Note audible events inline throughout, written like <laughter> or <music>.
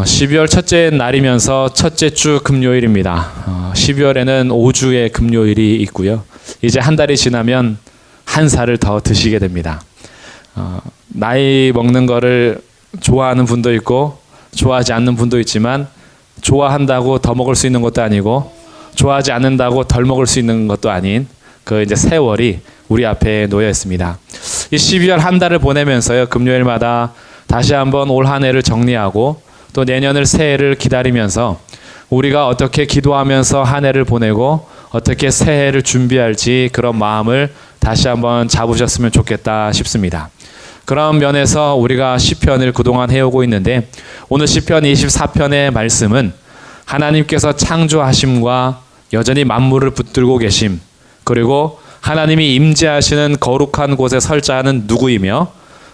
어, 12월 첫째 날이면서 첫째 주 금요일입니다. 어, 12월에는 5주의 금요일이 있고요. 이제 한 달이 지나면 한 살을 더 드시게 됩니다. 어, 나이 먹는 거를 좋아하는 분도 있고 좋아하지 않는 분도 있지만 좋아한다고 더 먹을 수 있는 것도 아니고 좋아하지 않는다고 덜 먹을 수 있는 것도 아닌 그 이제 세월이 우리 앞에 놓여 있습니다. 이 12월 한 달을 보내면서요 금요일마다 다시 한번 올 한 해를 정리하고 또 내년을 새해를 기다리면서 우리가 어떻게 기도하면서 한 해를 보내고 어떻게 새해를 준비할지 그런 마음을 다시 한번 잡으셨으면 좋겠다 싶습니다. 그런 면에서 우리가 시편을 그동안 해오고 있는데 오늘 시편 24편의 말씀은 하나님께서 창조하심과 여전히 만물을 붙들고 계심 그리고 하나님이 임재하시는 거룩한 곳에 설자하는 누구이며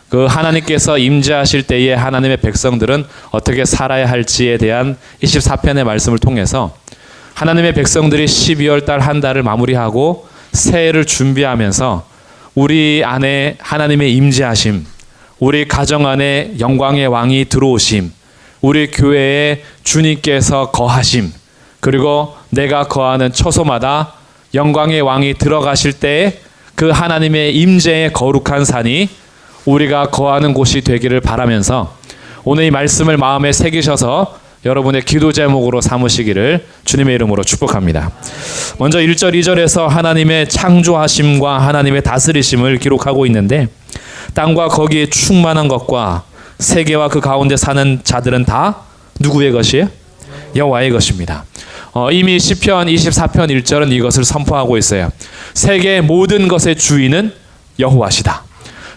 그 하나님께서 임재하실 때에 하나님의 백성들은 어떻게 살아야 할지에 대한 24편의 말씀을 통해서 하나님의 백성들이 12월 달 한 달을 마무리하고 새해를 준비하면서 우리 안에 하나님의 임재하심, 우리 가정 안에 영광의 왕이 들어오심, 우리 교회에 주님께서 거하심, 그리고 내가 거하는 처소마다 영광의 왕이 들어가실 때에 그 하나님의 임재의 거룩한 산이 우리가 거하는 곳이 되기를 바라면서 오늘 이 말씀을 마음에 새기셔서 여러분의 기도 제목으로 삼으시기를 주님의 이름으로 축복합니다. 먼저 1절 2절에서 하나님의 창조하심과 하나님의 다스리심을 기록하고 있는데 땅과 거기에 충만한 것과 세계와 그 가운데 사는 자들은 다 누구의 것이에요? 여호와의 것입니다. 어, 이미 시편 24편 1절은 이것을 선포하고 있어요. 세계 모든 것의 주인은 여호와시다.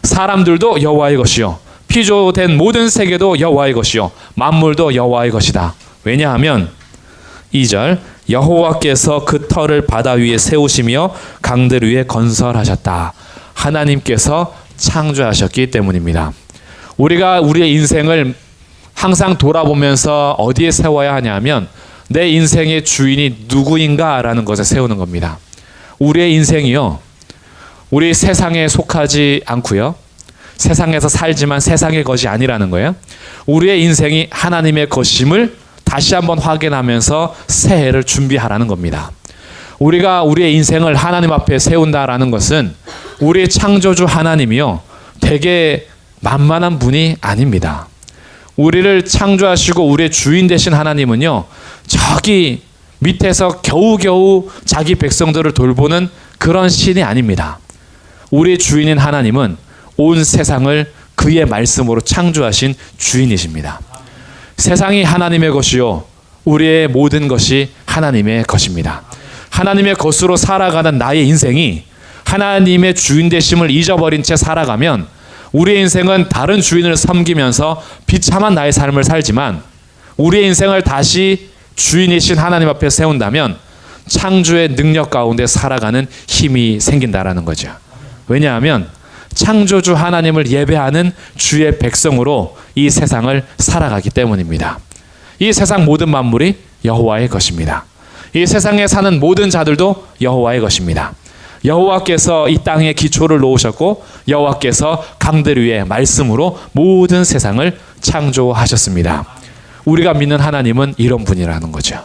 사람들도 여호와의 것이요 피조된 모든 세계도 여호와의 것이요 만물도 여호와의 것이다. 왜냐하면 2절 여호와께서 그 터를 바다 위에 세우시며 강들 위에 건설하셨다. 하나님께서 창조하셨기 때문입니다. 우리가 우리의 인생을 항상 돌아보면서 어디에 세워야 하냐면 내 인생의 주인이 누구인가라는 것에 세우는 겁니다. 우리의 인생이요. 우리 세상에 속하지 않고요. 세상에서 살지만 세상의 것이 아니라는 거예요. 우리의 인생이 하나님의 것임을 다시 한번 확인하면서 새해를 준비하라는 겁니다. 우리가 우리의 인생을 하나님 앞에 세운다라는 것은 우리의 창조주 하나님이요. 되게 만만한 분이 아닙니다. 우리를 창조하시고 우리의 주인 되신 하나님은요. 저기 밑에서 겨우겨우 자기 백성들을 돌보는 그런 신이 아닙니다. 우리의 주인인 하나님은 온 세상을 그의 말씀으로 창조하신 주인이십니다. 세상이 하나님의 것이요. 우리의 모든 것이 하나님의 것입니다. 하나님의 것으로 살아가는 나의 인생이 하나님의 주인 되심을 잊어버린 채 살아가면 우리의 인생은 다른 주인을 섬기면서 비참한 나의 삶을 살지만 우리의 인생을 다시 주인이신 하나님 앞에 세운다면 창조의 능력 가운데 살아가는 힘이 생긴다라는 거죠. 왜냐하면 창조주 하나님을 예배하는 주의 백성으로 이 세상을 살아가기 때문입니다. 이 세상 모든 만물이 여호와의 것입니다. 이 세상에 사는 모든 자들도 여호와의 것입니다. 여호와께서 이 땅에 기초를 놓으셨고 여호와께서 강들 위에 말씀으로 모든 세상을 창조하셨습니다. 우리가 믿는 하나님은 이런 분이라는 거죠.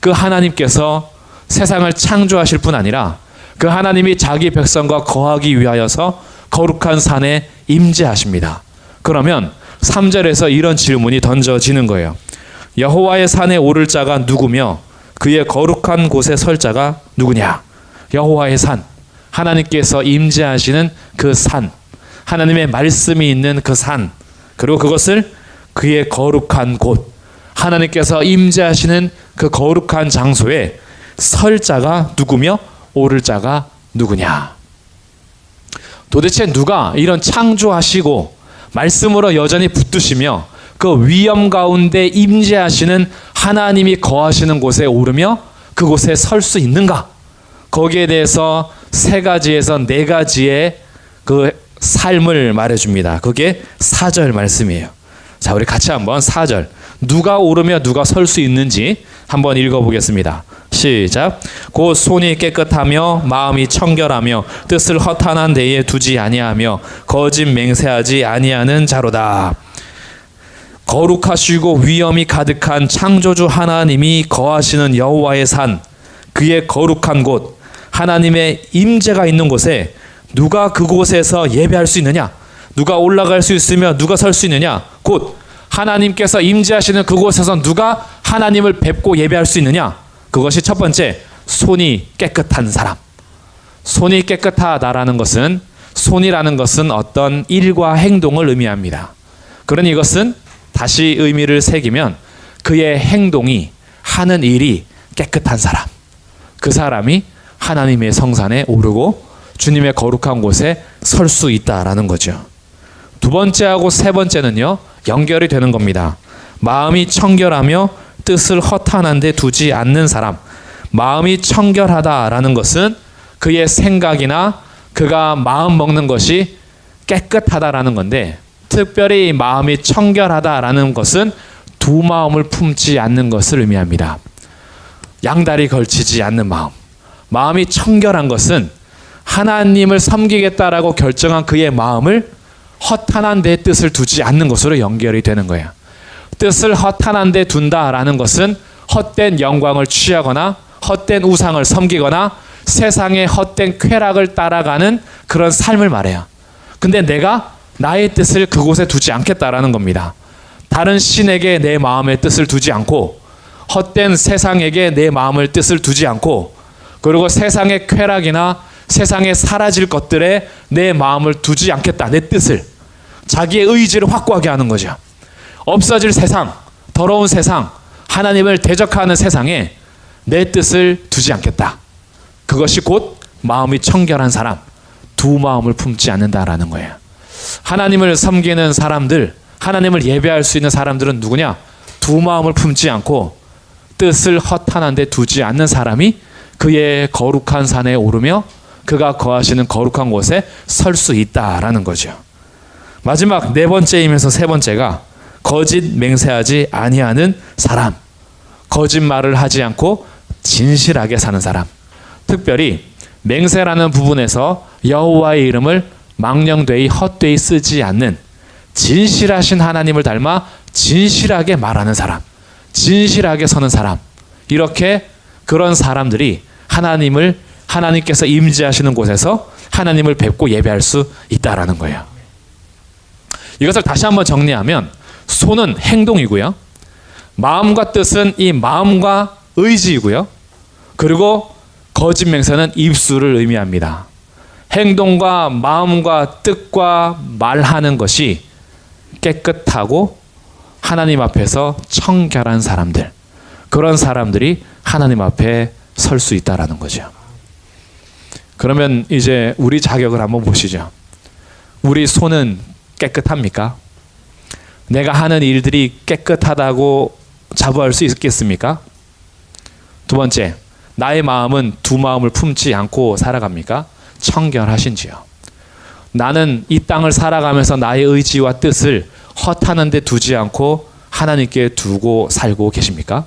그 하나님께서 세상을 창조하실 뿐 아니라 그 하나님이 자기 백성과 거하기 위하여서 거룩한 산에 임재하십니다. 그러면 3절에서 이런 질문이 던져지는 거예요. 여호와의 산에 오를 자가 누구며 그의 거룩한 곳에 설 자가 누구냐? 여호와의 산. 하나님께서 임재하시는 그 산. 하나님의 말씀이 있는 그 산. 그리고 그것을 그의 거룩한 곳. 하나님께서 임재하시는 그 거룩한 장소에 설 자가 누구며 오를 자가 누구냐? 도대체 누가 이런 창조하시고 말씀으로 여전히 붙드시며 그 위험 가운데 임재하시는 하나님이 거하시는 곳에 오르며 그곳에 설 수 있는가? 거기에 대해서 세 가지에서 네 가지의 그 삶을 말해줍니다. 그게 사절 말씀이에요. 자, 우리 같이 한번 사절 누가 오르며 누가 설 수 있는지 한번 읽어보겠습니다. 시작. 곧 손이 깨끗하며 마음이 청결하며 뜻을 허탄한 데에 두지 아니하며 거짓 맹세하지 아니하는 자로다. 거룩하시고 위엄이 가득한 창조주 하나님이 거하시는 여호와의 산 그의 거룩한 곳 하나님의 임재가 있는 곳에 누가 그곳에서 예배할 수 있느냐 누가 올라갈 수 있으며 누가 설 수 있느냐 곧 하나님께서 임재하시는 그곳에서 누가 하나님을 뵙고 예배할 수 있느냐 그것이 첫 번째 손이 깨끗한 사람 손이 깨끗하다라는 것은 손이라는 것은 어떤 일과 행동을 의미합니다. 그러니 이것은 다시 의미를 새기면 그의 행동이 하는 일이 깨끗한 사람. 그 사람이 하나님의 성산에 오르고 주님의 거룩한 곳에 설 수 있다라는 거죠. 두 번째하고 세 번째는요, 연결이 되는 겁니다. 마음이 청결하며 뜻을 허탄한데 두지 않는 사람. 마음이 청결하다라는 것은 그의 생각이나 그가 마음 먹는 것이 깨끗하다라는 건데 특별히 마음이 청결하다라는 것은 두 마음을 품지 않는 것을 의미합니다. 양다리 걸치지 않는 마음. 마음이 청결한 것은 하나님을 섬기겠다라고 결정한 그의 마음을 허탄한 데 뜻을 두지 않는 것으로 연결이 되는 거예요. 뜻을 허탄한 데 둔다라는 것은 헛된 영광을 취하거나 헛된 우상을 섬기거나 세상의 헛된 쾌락을 따라가는 그런 삶을 말해요. 근데 내가 나의 뜻을 그곳에 두지 않겠다라는 겁니다. 다른 신에게 내 마음의 뜻을 두지 않고 헛된 세상에게 내 마음을 뜻을 두지 않고 그리고 세상의 쾌락이나 세상에 사라질 것들에 내 마음을 두지 않겠다. 내 뜻을 자기의 의지를 확고하게 하는 거죠. 없어질 세상, 더러운 세상, 하나님을 대적하는 세상에 내 뜻을 두지 않겠다. 그것이 곧 마음이 청결한 사람, 두 마음을 품지 않는다라는 거예요. 하나님을 섬기는 사람들, 하나님을 예배할 수 있는 사람들은 누구냐? 두 마음을 품지 않고 뜻을 허탄한 데 두지 않는 사람이 그의 거룩한 산에 오르며 그가 거하시는 거룩한 곳에 설 수 있다라는 거죠. 마지막 네 번째이면서 세 번째가 거짓 맹세하지 아니하는 사람. 거짓말을 하지 않고 진실하게 사는 사람. 특별히 맹세라는 부분에서 여호와의 이름을 망령되이 헛되이 쓰지 않는 진실하신 하나님을 닮아 진실하게 말하는 사람, 진실하게 서는 사람. 이렇게 그런 사람들이 하나님을 하나님께서 임재하시는 곳에서 하나님을 뵙고 예배할 수 있다라는 거예요. 이것을 다시 한번 정리하면 손은 행동이고요. 마음과 뜻은 이 마음과 의지이고요. 그리고 거짓 맹세는 입술을 의미합니다. 행동과 마음과 뜻과 말하는 것이 깨끗하고 하나님 앞에서 청결한 사람들. 그런 사람들이 하나님 앞에 설 수 있다라는 거죠. 그러면 이제 우리 자격을 한번 보시죠. 우리 손은 깨끗합니까? 내가 하는 일들이 깨끗하다고 자부할 수 있겠습니까? 두 번째, 나의 마음은 두 마음을 품지 않고 살아갑니까? 청결하신지요. 나는 이 땅을 살아가면서 나의 의지와 뜻을 허탄한 데 두지 않고 하나님께 두고 살고 계십니까?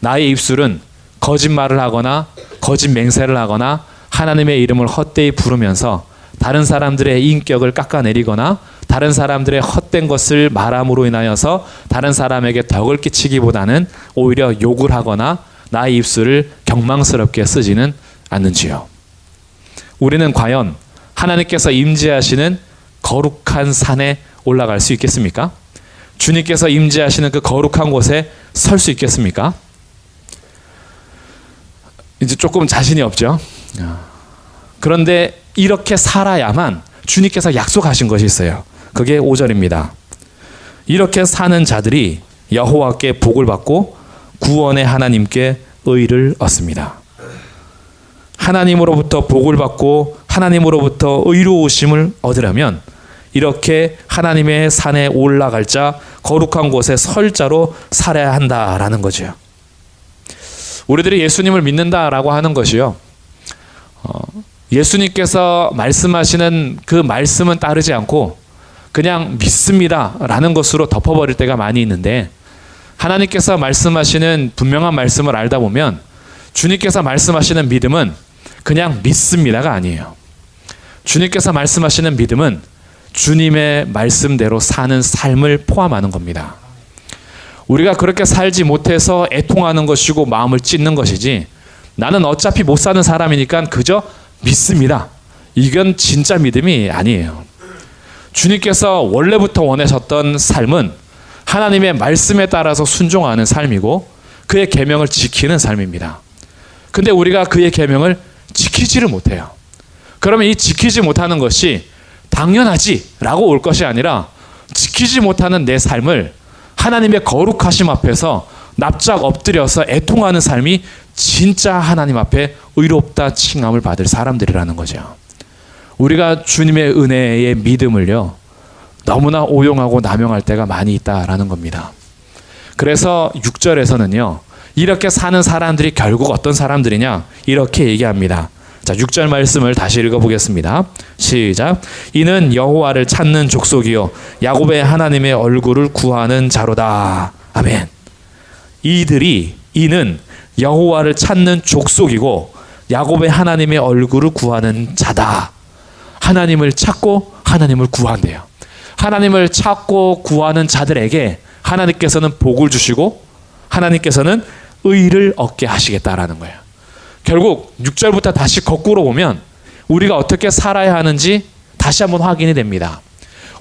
나의 입술은 거짓말을 하거나 거짓 맹세를 하거나 하나님의 이름을 헛되이 부르면서 다른 사람들의 인격을 깎아내리거나 다른 사람들의 헛된 것을 말함으로 인하여서 다른 사람에게 덕을 끼치기보다는 오히려 욕을 하거나 나의 입술을 경망스럽게 쓰지는 않는지요. 우리는 과연 하나님께서 임재하시는 거룩한 산에 올라갈 수 있겠습니까? 주님께서 임재하시는 그 거룩한 곳에 설 수 있겠습니까? 이제 조금 자신이 없죠. 그런데 이렇게 살아야만 주님께서 약속하신 것이 있어요. 그게 5절입니다. 이렇게 사는 자들이 여호와께 복을 받고 구원의 하나님께 의를 얻습니다. 하나님으로부터 복을 받고 하나님으로부터 의로우심을 얻으려면 이렇게 하나님의 산에 올라갈 자 거룩한 곳에 설 자로 살아야 한다라는 거죠. 우리들이 예수님을 믿는다라고 하는 것이요. 어, 예수님께서 말씀하시는 그 말씀은 따르지 않고 그냥 믿습니다라는 것으로 덮어버릴 때가 많이 있는데 하나님께서 말씀하시는 분명한 말씀을 알다 보면 주님께서 말씀하시는 믿음은 그냥 믿습니다가 아니에요. 주님께서 말씀하시는 믿음은 주님의 말씀대로 사는 삶을 포함하는 겁니다. 우리가 그렇게 살지 못해서 애통하는 것이고 마음을 찢는 것이지 나는 어차피 못 사는 사람이니까 그저 믿습니다. 이건 진짜 믿음이 아니에요. 주님께서 원래부터 원하셨던 삶은 하나님의 말씀에 따라서 순종하는 삶이고 그의 계명을 지키는 삶입니다. 근데 우리가 그의 계명을 지키지를 못해요. 그러면 이 지키지 못하는 것이 당연하지라고 올 것이 아니라 지키지 못하는 내 삶을 하나님의 거룩하심 앞에서 납작 엎드려서 애통하는 삶이 진짜 하나님 앞에 의롭다 칭함을 받을 사람들이라는 거죠. 우리가 주님의 은혜의 믿음을요 너무나 오용하고 남용할 때가 많이 있다라는 겁니다. 그래서 6절에서는요 이렇게 사는 사람들이 결국 어떤 사람들이냐 이렇게 얘기합니다. 자, 6절 말씀을 다시 읽어 보겠습니다. 시작. 이는 여호와를 찾는 족속이요 야곱의 하나님의 얼굴을 구하는 자로다. 아멘. 이들이 이는 여호와를 찾는 족속이고 야곱의 하나님의 얼굴을 구하는 자다. 하나님을 찾고 하나님을 구한대요. 하나님을 찾고 구하는 자들에게 하나님께서는 복을 주시고 하나님께서는 의를 얻게 하시겠다라는 거예요. 결국 6절부터 다시 거꾸로 보면 우리가 어떻게 살아야 하는지 다시 한번 확인이 됩니다.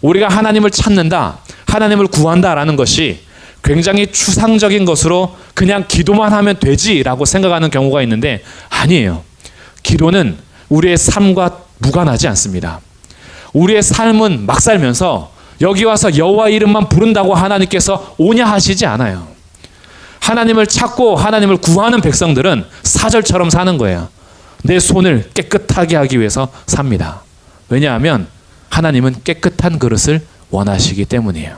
우리가 하나님을 찾는다, 하나님을 구한다라는 것이 굉장히 추상적인 것으로 그냥 기도만 하면 되지라고 생각하는 경우가 있는데 아니에요. 기도는 우리의 삶과 무관하지 않습니다. 우리의 삶은 막 살면서 여기 와서 여호와 이름만 부른다고 하나님께서 오냐 하시지 않아요. 하나님을 찾고 하나님을 구하는 백성들은 사절처럼 사는 거예요. 내 손을 깨끗하게 하기 위해서 삽니다. 왜냐하면 하나님은 깨끗한 그릇을 원하시기 때문이에요.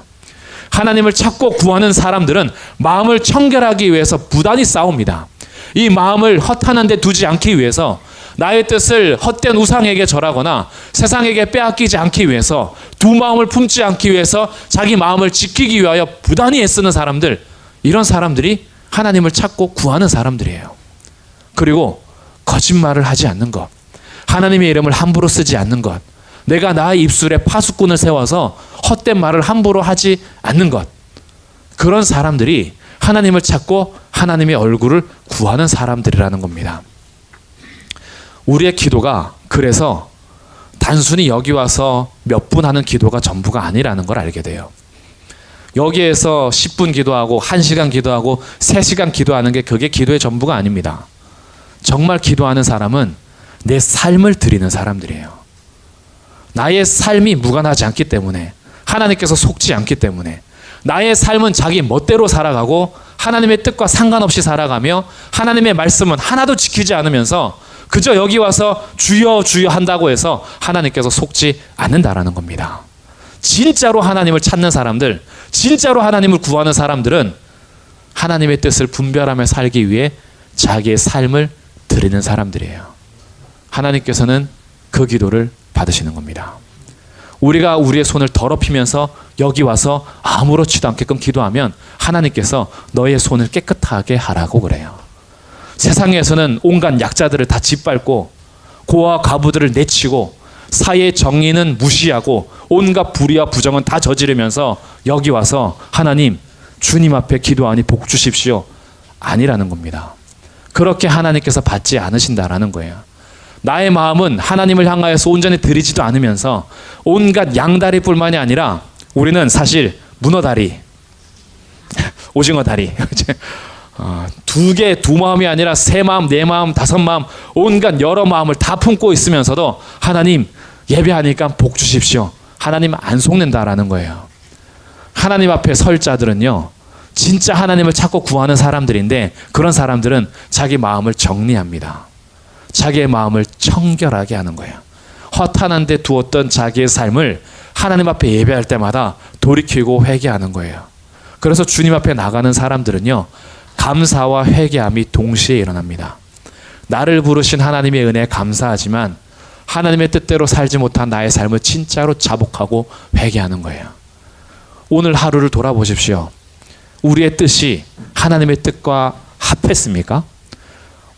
하나님을 찾고 구하는 사람들은 마음을 청결하기 위해서 부단히 싸웁니다. 이 마음을 허탄한 데 두지 않기 위해서 나의 뜻을 헛된 우상에게 절하거나 세상에게 빼앗기지 않기 위해서 두 마음을 품지 않기 위해서 자기 마음을 지키기 위하여 부단히 애쓰는 사람들 이런 사람들이 하나님을 찾고 구하는 사람들이에요. 그리고 거짓말을 하지 않는 것. 하나님의 이름을 함부로 쓰지 않는 것. 내가 나의 입술에 파수꾼을 세워서 헛된 말을 함부로 하지 않는 것. 그런 사람들이 하나님을 찾고 하나님의 얼굴을 구하는 사람들이라는 겁니다. 우리의 기도가 그래서 단순히 여기 와서 몇 분 하는 기도가 전부가 아니라는 걸 알게 돼요. 여기에서 10분 기도하고 1시간 기도하고 3시간 기도하는 게 그게 기도의 전부가 아닙니다. 정말 기도하는 사람은 내 삶을 드리는 사람들이에요. 나의 삶이 무관하지 않기 때문에 하나님께서 속지 않기 때문에 나의 삶은 자기 멋대로 살아가고 하나님의 뜻과 상관없이 살아가며 하나님의 말씀은 하나도 지키지 않으면서 그저 여기 와서 주여 주여 한다고 해서 하나님께서 속지 않는다라는 겁니다. 진짜로 하나님을 찾는 사람들, 진짜로 하나님을 구하는 사람들은 하나님의 뜻을 분별하며 살기 위해 자기의 삶을 드리는 사람들이에요. 하나님께서는 그 기도를 받으시는 겁니다. 우리가 우리의 손을 더럽히면서 여기 와서 아무렇지도 않게끔 기도하면 하나님께서 너의 손을 깨끗하게 하라고 그래요. 세상에서는 온갖 약자들을 다 짓밟고 고아 과부들을 내치고 사회의 정의는 무시하고 온갖 불의와 부정은 다 저지르면서 여기 와서 하나님 주님 앞에 기도하니 복 주십시오 아니라는 겁니다. 그렇게 하나님께서 받지 않으신다라는 거예요. 나의 마음은 하나님을 향하여서 온전히 드리지도 않으면서 온갖 양다리뿐만이 아니라 우리는 사실 문어다리, <laughs> 오징어 다리, <laughs> 어, 두 개, 두 마음이 아니라 세 마음, 네 마음, 다섯 마음, 온갖 여러 마음을 다 품고 있으면서도 하나님 예배하니까 복 주십시오. 하나님 안 속는다라는 거예요. 하나님 앞에 설 자들은요, 진짜 하나님을 찾고 구하는 사람들인데 그런 사람들은 자기 마음을 정리합니다. 자기의 마음을 청결하게 하는 거예요. 허탄한 데 두었던 자기의 삶을 하나님 앞에 예배할 때마다 돌이키고 회개하는 거예요. 그래서 주님 앞에 나가는 사람들은요, 감사와 회개함이 동시에 일어납니다. 나를 부르신 하나님의 은혜에 감사하지만 하나님의 뜻대로 살지 못한 나의 삶을 진짜로 자복하고 회개하는 거예요. 오늘 하루를 돌아보십시오. 우리의 뜻이 하나님의 뜻과 합했습니까?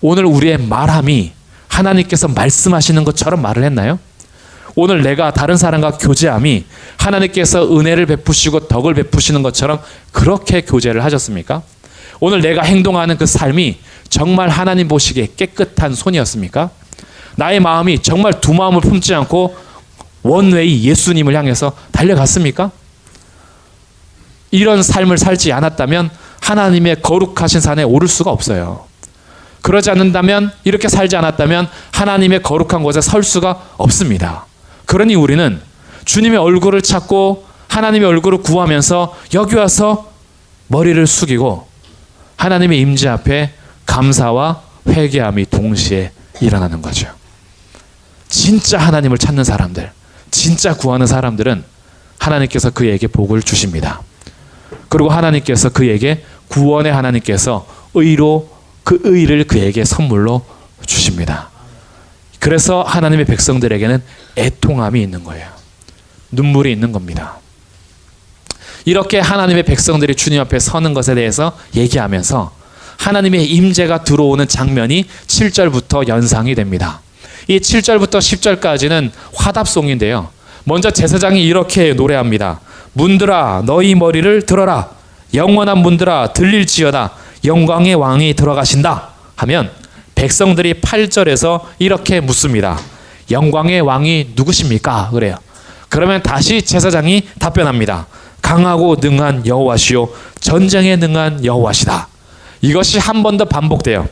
오늘 우리의 말함이 하나님께서 말씀하시는 것처럼 말을 했나요? 오늘 내가 다른 사람과 교제함이 하나님께서 은혜를 베푸시고 덕을 베푸시는 것처럼 그렇게 교제를 하셨습니까? 오늘 내가 행동하는 그 삶이 정말 하나님 보시기에 깨끗한 손이었습니까? 나의 마음이 정말 두 마음을 품지 않고 원웨이 예수님을 향해서 달려갔습니까? 이런 삶을 살지 않았다면 하나님의 거룩하신 산에 오를 수가 없어요. 그러지 않는다면 이렇게 살지 않았다면 하나님의 거룩한 곳에 설 수가 없습니다. 그러니 우리는 주님의 얼굴을 찾고 하나님의 얼굴을 구하면서 여기 와서 머리를 숙이고 하나님의 임재 앞에 감사와 회개함이 동시에 일어나는 거죠. 진짜 하나님을 찾는 사람들, 진짜 구하는 사람들은 하나님께서 그에게 복을 주십니다. 그리고 하나님께서 그에게 구원의 하나님께서 의로 그 의를 그에게 선물로 주십니다. 그래서 하나님의 백성들에게는 애통함이 있는 거예요. 눈물이 있는 겁니다. 이렇게 하나님의 백성들이 주님 앞에 서는 것에 대해서 얘기하면서 하나님의 임재가 들어오는 장면이 7절부터 연상이 됩니다. 이 7절부터 10절까지는 화답송인데요. 먼저 제사장이 이렇게 노래합니다. 문들아 너희 머리를 들어라 영원한 문들아 들릴지어다 영광의 왕이 들어가신다 하면 백성들이 8절에서 이렇게 묻습니다. 영광의 왕이 누구십니까? 그래요. 그러면 다시 제사장이 답변합니다. 강하고 능한 여호와시요 전쟁에 능한 여호와시다. 이것이 한 번 더 반복돼요.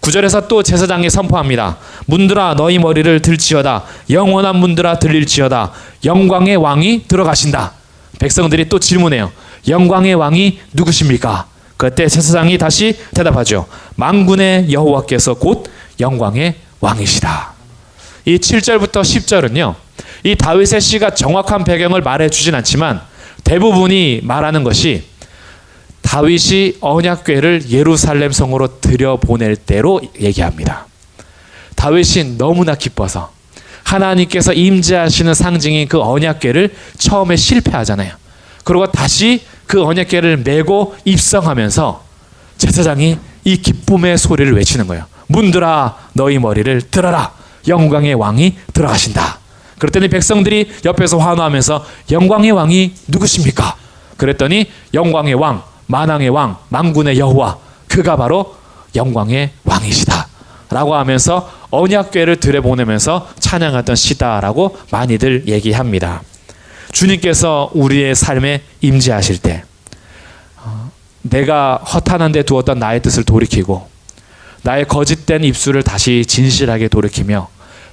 9절에서 또 제사장이 선포합니다. 문들아 너희 머리를 들지어다 영원한 문들아 들릴지어다 영광의 왕이 들어가신다. 백성들이 또 질문해요. 영광의 왕이 누구십니까? 그때 제사장이 다시 대답하죠. 만군의 여호와께서 곧 영광의 왕이시다. 이 7절부터 10절은요. 이 다윗의 시가 정확한 배경을 말해 주진 않지만 대부분이 말하는 것이 다윗이 언약궤를 예루살렘 성으로 들여보낼 때로 얘기합니다. 다윗이 너무나 기뻐서 하나님께서 임재하시는 상징인 그 언약궤를 처음에 실패하잖아요. 그리고 다시 그 언약궤를 메고 입성하면서 제사장이 이 기쁨의 소리를 외치는 거예요. 문들아 너희 머리를 들어라 영광의 왕이 들어가신다. 그랬더니 백성들이 옆에서 환호하면서 영광의 왕이 누구십니까? 그랬더니 영광의 왕, 만왕의 왕, 만군의 여호와 그가 바로 영광의 왕이시다. 라고 하면서 언약궤를 들여보내면서 찬양하던 시다라고 많이들 얘기합니다. 주님께서 우리의 삶에 임재하실 때 어, 내가 허탄한 데 두었던 나의 뜻을 돌이키고 나의 거짓된 입술을 다시 진실하게 돌이키며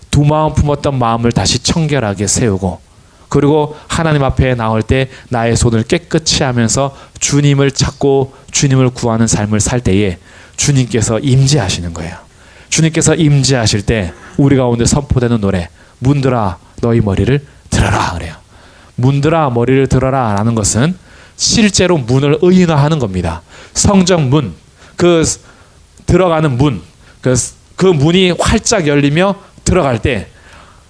두 마음 품었던 마음을 다시 청결하게 세우고 그리고 하나님 앞에 나올 때 나의 손을 깨끗이 하면서 주님을 찾고 주님을 구하는 삶을 살 때에 주님께서 임재하시는 거예요. 주님께서 임재하실 때 우리 가운데 선포되는 노래 문들아 너희 머리를 들어라 그래요. 문들아 머리를 들어라 라는 것은 실제로 문을 의인화하는 겁니다. 성전 문, 그 들어가는 문, 그, 그 문이 활짝 열리며 들어갈 때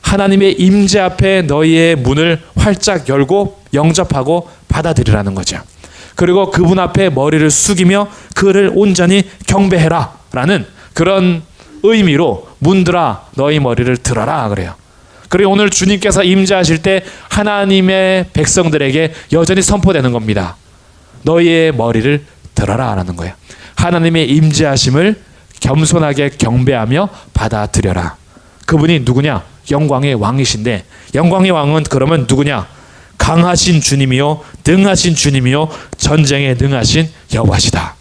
하나님의 임재 앞에 너희의 문을 활짝 열고 영접하고 받아들이라는 거죠. 그리고 그분 앞에 머리를 숙이며 그를 온전히 경배해라 라는 그런 의미로 문들아 너희 머리를 들어라 그래요. 그리고 오늘 주님께서 임재하실 때 하나님의 백성들에게 여전히 선포되는 겁니다. 너희의 머리를 들어라 라는 거예요. 하나님의 임재하심을 겸손하게 경배하며 받아들여라. 그분이 누구냐? 영광의 왕이신데 영광의 왕은 그러면 누구냐? 강하신 주님이요 능하신 주님이요 전쟁에 능하신 여호와시다.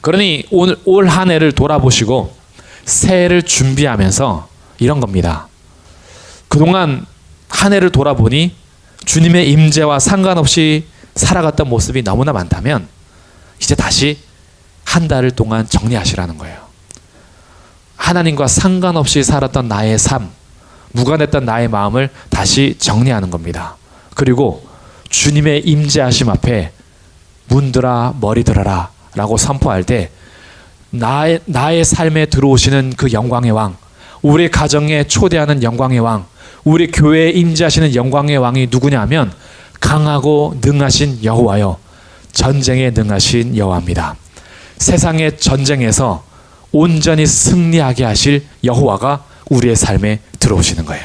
그러니 오늘 올 한 해를 돌아보시고 새해를 준비하면서 이런 겁니다. 그동안 한 해를 돌아보니 주님의 임재와 상관없이 살아갔던 모습이 너무나 많다면 이제 다시 한 달을 동안 정리하시라는 거예요. 하나님과 상관없이 살았던 나의 삶, 무관했던 나의 마음을 다시 정리하는 겁니다. 그리고 주님의 임재하심 앞에 문들아 머리 들어라 라고 선포할 때 나의, 나의 삶에 들어오시는 그 영광의 왕, 우리 가정에 초대하는 영광의 왕, 우리 교회에 임재하시는 영광의 왕이 누구냐면 강하고 능하신 여호와요. 전쟁에 능하신 여호와입니다. 세상의 전쟁에서 온전히 승리하게 하실 여호와가 우리의 삶에 들어오시는 거예요.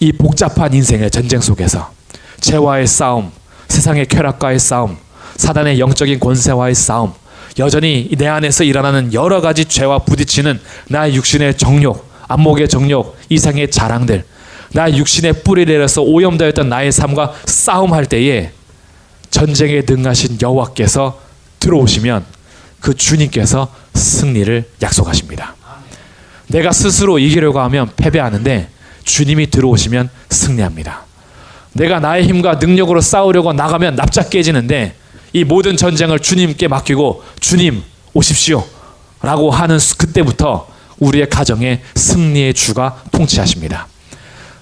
이 복잡한 인생의 전쟁 속에서 죄와의 싸움, 세상의 쾌락과의 싸움, 사단의 영적인 권세와의 싸움, 여전히 내 안에서 일어나는 여러 가지 죄와 부딪히는 나의 육신의 정욕, 안목의 정욕, 이상의 자랑들, 나의 육신의 뿌리를 내려서 오염되었던 나의 삶과 싸움할 때에 전쟁에 능하신 여호와께서 들어오시면 그 주님께서 승리를 약속하십니다. 내가 스스로 이기려고 하면 패배하는데 주님이 들어오시면 승리합니다. 내가 나의 힘과 능력으로 싸우려고 나가면 납작 깨지는데 이 모든 전쟁을 주님께 맡기고 주님 오십시오 라고 하는 수- 그때부터 우리의 가정에 승리의 주가 통치하십니다.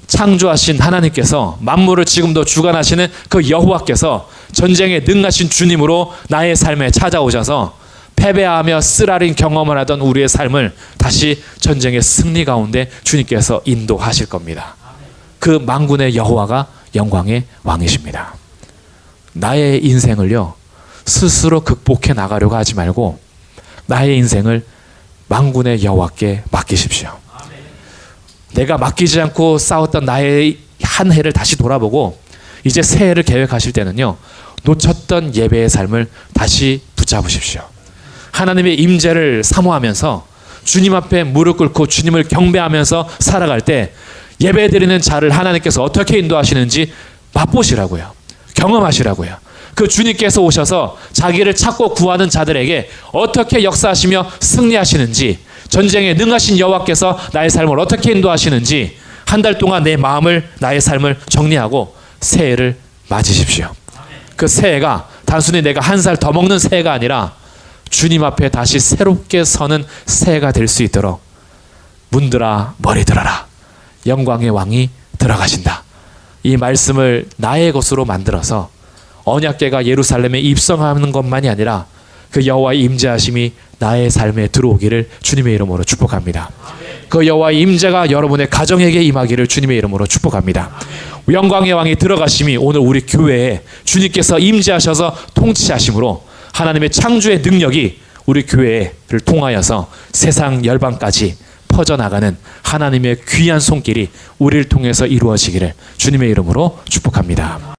창조하신 하나님께서 만물을 지금도 주관하시는 그 여호와께서 전쟁에 능하신 주님으로 나의 삶에 찾아오셔서 패배하며 쓰라린 경험을 하던 우리의 삶을 다시 전쟁의 승리 가운데 주님께서 인도하실 겁니다. 그 만군의 여호와가 영광의 왕이십니다. 나의 인생을요 스스로 극복해 나가려고 하지 말고 나의 인생을 만군의 여호와께 맡기십시오. 내가 맡기지 않고 싸웠던 나의 한 해를 다시 돌아보고 이제 새 해를 계획하실 때는요 놓쳤던 예배의 삶을 다시 붙잡으십시오. 하나님의 임재를 사모하면서 주님 앞에 무릎 꿇고 주님을 경배하면서 살아갈 때 예배 드리는 자를 하나님께서 어떻게 인도하시는지 맛보시라고요. 경험하시라고요. 그 주님께서 오셔서 자기를 찾고 구하는 자들에게 어떻게 역사하시며 승리하시는지 전쟁에 능하신 여호와께서 나의 삶을 어떻게 인도하시는지 한 달 동안 내 마음을 나의 삶을 정리하고 새해를 맞으십시오. 그 새해가 단순히 내가 한 살 더 먹는 새해가 아니라 주님 앞에 다시 새롭게 서는 새해가 될 수 있도록 문들아 머리 들어라 영광의 왕이 들어가신다. 이 말씀을 나의 것으로 만들어서 언약궤가 예루살렘에 입성하는 것만이 아니라 그 여호와의 임재하심이 나의 삶에 들어오기를 주님의 이름으로 축복합니다. 그 여호와의 임재가 여러분의 가정에게 임하기를 주님의 이름으로 축복합니다. 영광의 왕이 들어가심이 오늘 우리 교회에 주님께서 임재하셔서 통치하심으로 하나님의 창조의 능력이 우리 교회를 통하여서 세상 열방까지 퍼져나가는 하나님의 귀한 손길이 우리를 통해서 이루어지기를 주님의 이름으로 축복합니다.